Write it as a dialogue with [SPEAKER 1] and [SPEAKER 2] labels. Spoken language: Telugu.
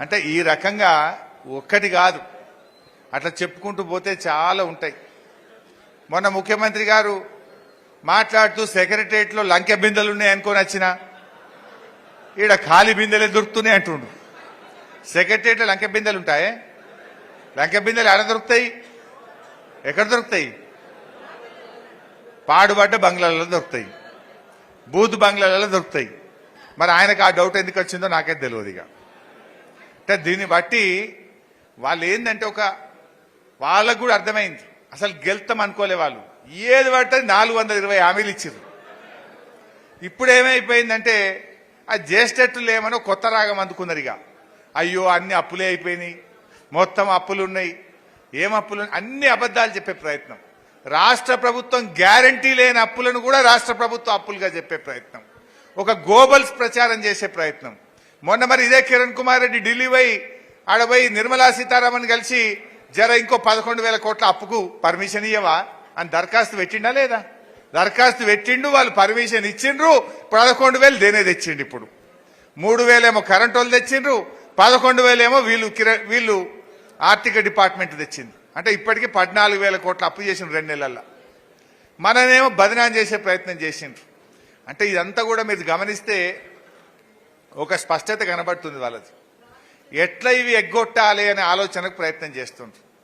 [SPEAKER 1] అంటే ఈ రకంగా ఒక్కటి కాదు. అట్లా చెప్పుకుంటూ పోతే చాలా ఉంటాయి. మొన్న ముఖ్యమంత్రి గారు మాట్లాడుతూ సెక్రటరియట్లో లంకె బిందెలు ఉన్నాయి అనుకొని వచ్చిన ఈడ ఖాళీ బిందెలే దొరుకుతున్నాయి అంటుండు. సెక్రటరియట్లో లంకె బిందెలు ఉంటాయే? లంకె బిందెలు ఎక్కడ దొరుకుతాయి? ఎక్కడ దొరుకుతాయి? పాడుబడ్డ బంగ్లాలలో దొరుకుతాయి. బూత్ బంగ్లాలలో దొరుకుతాయి. మరి ఆయనకు ఆ డౌట్ ఎందుకు వచ్చిందో నాకే తెలియదు ఇక. అంటే దీన్ని బట్టి వాళ్ళు ఏంటంటే ఒక వాళ్ళకు కూడా అర్థమైంది. అసలు గెలుతాం అనుకోలే వాళ్ళు. ఏది పడితే నాలుగు వందల ఇరవై హామీలు ఇచ్చారు ఇప్పుడు ఏమైపోయిందంటే ఆ జ్యేష్ఠత్తులు లేమనో కొత్త రాగం అందుకున్నారు ఇక. అయ్యో అన్ని అప్పులే అయిపోయినాయి. మొత్తం అప్పులు ఉన్నాయి ఏం అప్పులు? అన్ని అబద్ధాలు చెప్పే ప్రయత్నం. రాష్ట్ర ప్రభుత్వం గ్యారంటీ లేని అప్పులను కూడా రాష్ట్ర ప్రభుత్వం అప్పులుగా చెప్పే ప్రయత్నం. ఒక గోబల్స్ ప్రచారం చేసే ప్రయత్నం. మొన్న మరి ఇదే కిరణ్ కుమార్ రెడ్డి ఢిల్లీ పోయి ఆడపోయి నిర్మలా సీతారామన్ కలిసి జర ఇంకో పదకొండు వేల కోట్ల అప్పుకు పర్మిషన్ ఇయ్యవా? అని దరఖాస్తు పెట్టిండా లేదా? దరఖాస్తు పెట్టిండు వాళ్ళు పర్మిషన్ ఇచ్చిండ్రు పదకొండు వేలు దేనే తెచ్చిండు ఇప్పుడు? మూడు వేలేమో కరెంట్ వాళ్ళు తెచ్చిండ్రు పదకొండు వేలేమో వీళ్ళు వీళ్ళు ఆర్థిక డిపార్ట్మెంట్ తెచ్చింది. అంటే ఇప్పటికీ పద్నాలుగు వేల కోట్ల అప్పు చేసిండ్రు రెండు నెలల్లో. మననేమో బదనాం చేసే ప్రయత్నం చేసిండ్రు. అంటే ఇదంతా కూడా మీరు గమనిస్తే ఒక స్పష్టత కనబడుతుంది వాళ్ళది. ఎట్లా ఇవి ఎగ్గొట్టాలి అనే ఆలోచనకు ప్రయత్నం చేస్తుంటారు